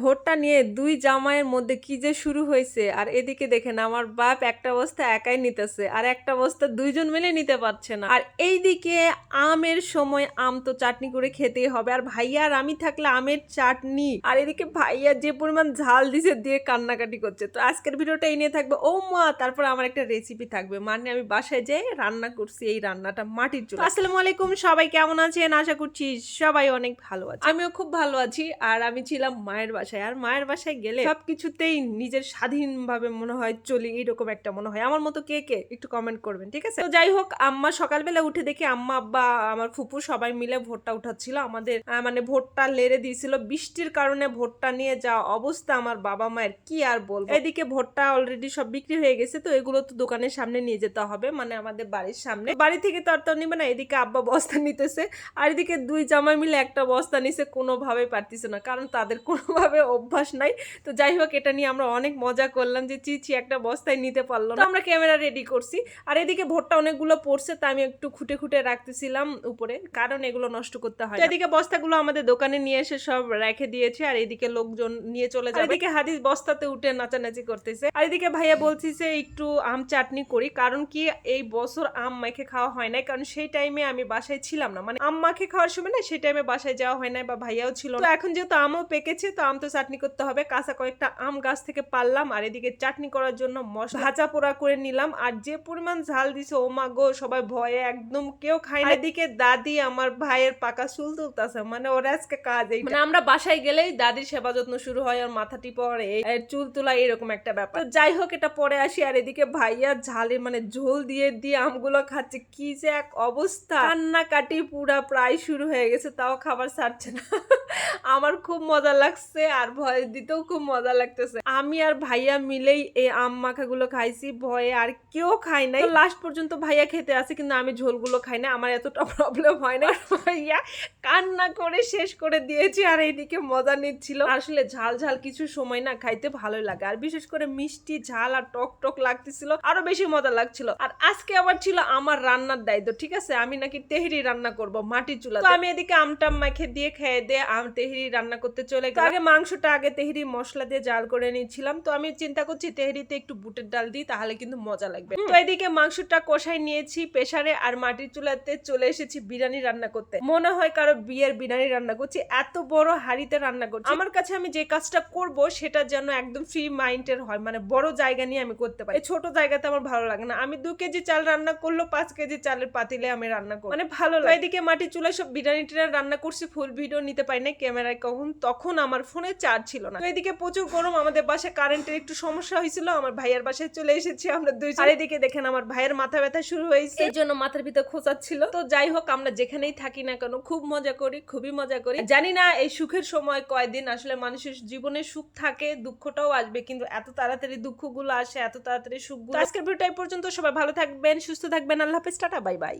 ভোটটা নিয়ে দুই জামাইয়ের মধ্যে কি যে শুরু হয়েছে? আর এদিকে দেখেন, আমার বাপ একটা বস্তা একাই নিতেছে, আর একটা বস্তা দুইজন মিলে নিতে পারছে না। আর এইদিকে আমের সময় আম তো চাটনি করে খেতেই হবে, আর ভাইয়া আর আমি থাকলে আমের চাটনি। আর এদিকে ভাইয়া যে পরিমাণ ঝাল দিছে, দিয়ে কান্নাকাটি করছে। তো আজকের ভিডিওটা এই নিয়ে থাকবে। ও মা, তারপর আমার একটা রেসিপি থাকবে। মানে আমি বাসায় যেয়ে রান্না করছি এই রান্নাটা মাটির চুলা আসসালামু আলাইকুম, সবাই কেমন আছেন? আশা করছি সবাই অনেক ভালো আছে আমিও খুব ভালো আছি, আর আমি ছিলাম মায়ের বাসায়। আর মায়ের বাসায় গেলে সব কিছুতেই নিজের স্বাধীনভাবে মনে হয় চলি, এইরকম একটা মনে হয়। আমার মতো কে কে? একটু কমেন্ট করবেন, ঠিক আছে? তো যাই হোক, আম্মা সকালবেলা উঠে দেখি আম্মা, আব্বা, আমার ফুপু সবাই মিলে ভোটটা উঠাচ্ছিল। আমাদের মানে ভোটটা লেড়ে দিয়েছিল। বৃষ্টির কারণে ভোটটা নিয়ে যা অবস্থা আমার বাবা মায়ের, কি আর বলব? এদিকে ভোটটা অলরেডি সব বিক্রি হয়ে গেছে, তো এগুলো তো দোকানের সামনে নিয়ে যেতে হবে মানে আমাদের বাড়ির সামনে। বাড়ি থেকে তো আর তো নিবে না, এদিকে আব্বা বস্তা নিতেছে, আর এদিকে দুই জামাই মিলে একটা বস্তা নিছে কোনোভাবে পারতেছে না, কারণ তাদের কোনোভাবে অভ্যাস নাই। তো যাই হোক এটা নিয়ে আমরা অনেক মজা করলাম যে চিচি একটা বস্তায় নিতে পারল না। আমরা ক্যামেরা রেডি করছি। আর এদিকে ভোটটা অনেকগুলো পড়ছে তা আমি একটু খুঁটে খুঁটে রাখতেছিলাম উপরে কারণ এগুলো নষ্ট করতে হয় এদিকে বস্তাগুলো আমাদের দোকানে নিয়ে এসে সব রেখে দিয়েছে আর এদিকে লোকজন নিয়ে চলে যাবে। এদিকে হাদিস বস্তাতে উঠে নাচানাচি করতেছে। আর এদিকে ভাইয়া বলছিছে একটু আম চাটনি করি কারণ কি এই বছর আম মাখে খাওয়া হয় নাই কারণ সেই টাইমে আমি বাসায় ছিলাম না। মানে আম মাখে খাওয়ার সময় না সেই টাইমে বাসায় যাওয়া হয় নাই বা ভাইয়াও ছিল না। এখন যেহেতু আমও পেকেছে তো আম তো চাটনি করতে হবে। কাঁচা কয়েকটা আম গাছ থেকে পারলাম আর এদিকে চাটনি করার জন্য মশলা ভাজা পোড়া করে নিলাম। আর যে পরিমাণ ঝাল দিছে ও মা গো সবাই ভয়ে একদম কেউ খায় না। এদিকে দাদি আমার ভাইয়ের পাকা চুল তুলতেছে মানে ওর আজকে কাজ এই মানে আমরা বাসায় গেলেই দাদির সেবা যত্ন শুরু হয় আর মাথাটি পরে এই চুল তোলা এরকম একটা ব্যাপার। যাই হোক এটা পরে আসি আর এদিকে ভাইয়া ঝালে মানে ঝোল দিয়ে দিয়ে আমগুলো খাচ্ছে। কি যে এক অবস্থা। কান্নাকাটি পুরা প্রায় শুরু হয়ে গেছে তাও খাবার ছাড়ছে না। আমার খুব মজা লাগছে। আর ভয় দিতেও খুব মজা লাগতেছে। আমি আর ভাইয়া মিলেই এই আম মাখাগুলো খাইছি, ভয়ে আর কেউ খায় নাই। লাস্ট পর্যন্ত ভাইয়া খেতে আসে কিন্তু আমি ঝোলগুলো খাই না আমার এতটা প্রবলেম হয় না ভাইয়া কান্না করে শেষ করে দিয়েছি আর এইদিকে মজা নিচ্ছিল। আসলে ঝাল ঝাল কিছু সময় না খাইতে ভালোই লাগে। আর বিশেষ করে মিষ্টি ঝাল আর টক টক লাগতেছিল, আরও বেশি মজা লাগছিল। আর আজকে আবার ছিল আমার রান্নার দায়িত্ব, ঠিক আছে? আমি নাকি তেহরি রান্না করব মাটির চুলা আমি এদিকে আমটাম মাখে দিয়ে খেয়ে দিয়ে আম তেহরি রান্না করতে চলে আগে মাংসটা আগে তেহরি মশলা দিয়ে জাল করে নিয়েছিলাম তো আমি চিন্তা করছি তেহরিতে একটু বুটের ডাল দিই তাহলে কিন্তু মজা লাগবে। তো এদিকে মাংসটা কষাই নিয়েছি প্রেসারে আর মাটির চুলাতে চলে এসেছি বিরিয়ানি রান্না করতে। মনে হয় কারও বিয়ের বিরিয়ানি রান্না করছি এত বড় হাড়িতে রান্না করছি। আমার কাছে আমি যে কাজটা করব সেটা যেন একদম ফ্রি মাইন্ডের হয় মানে বড় জায়গা নিয়ে আমি করতে পারি। ছোট জায়গাতে আমার ভালো লাগে না। আমি দু কেজি চাল রান্না করল পাঁচ কেজি চালের পাতিলে আমি রান্না করি। মানে ভালো লাগে। এদিকে মাটির চুলায় সব বিরিয়ানি টিরিয়ানি রান্না করছি ফুল ভিডিও নিতে পারি না ক্যামেরায় কখন? তখন আমার ফোনে চার্জ ছিল না। এদিকে প্রচুর গরম, আমাদের বাসায় কারেন্টের একটু সমস্যা হয়েছিল, আমার ভাইয়ের বাসায় চলে এসেছি আমরা দুই আর এদিকে দেখেন আমার ভাইয়ের মাথা ব্যথা শুরু হয়েছে। এই জন্য মাথার ভিতর খোঁচাচ্ছিল তো যাই হোক, আমরা যেখানেই থাকি না কেন, খুব মজা করি, খুবই মজা করি। জানি না এই সুখের সময় কয়দিন আসলে মানুষের জীবনে সুখ থাকে, দুঃখটাও আসবে, কিন্তু এত তাড়াতাড়ি দুঃখগুলো আসে, এত তাড়াতাড়ি সুখগুলো আজকের ভিডিওটা পর্যন্ত, সবাই ভালো থাকবেন, সুস্থ থাকবেন, আল্লাহ হাফেজ, টাটা, বাই বাই।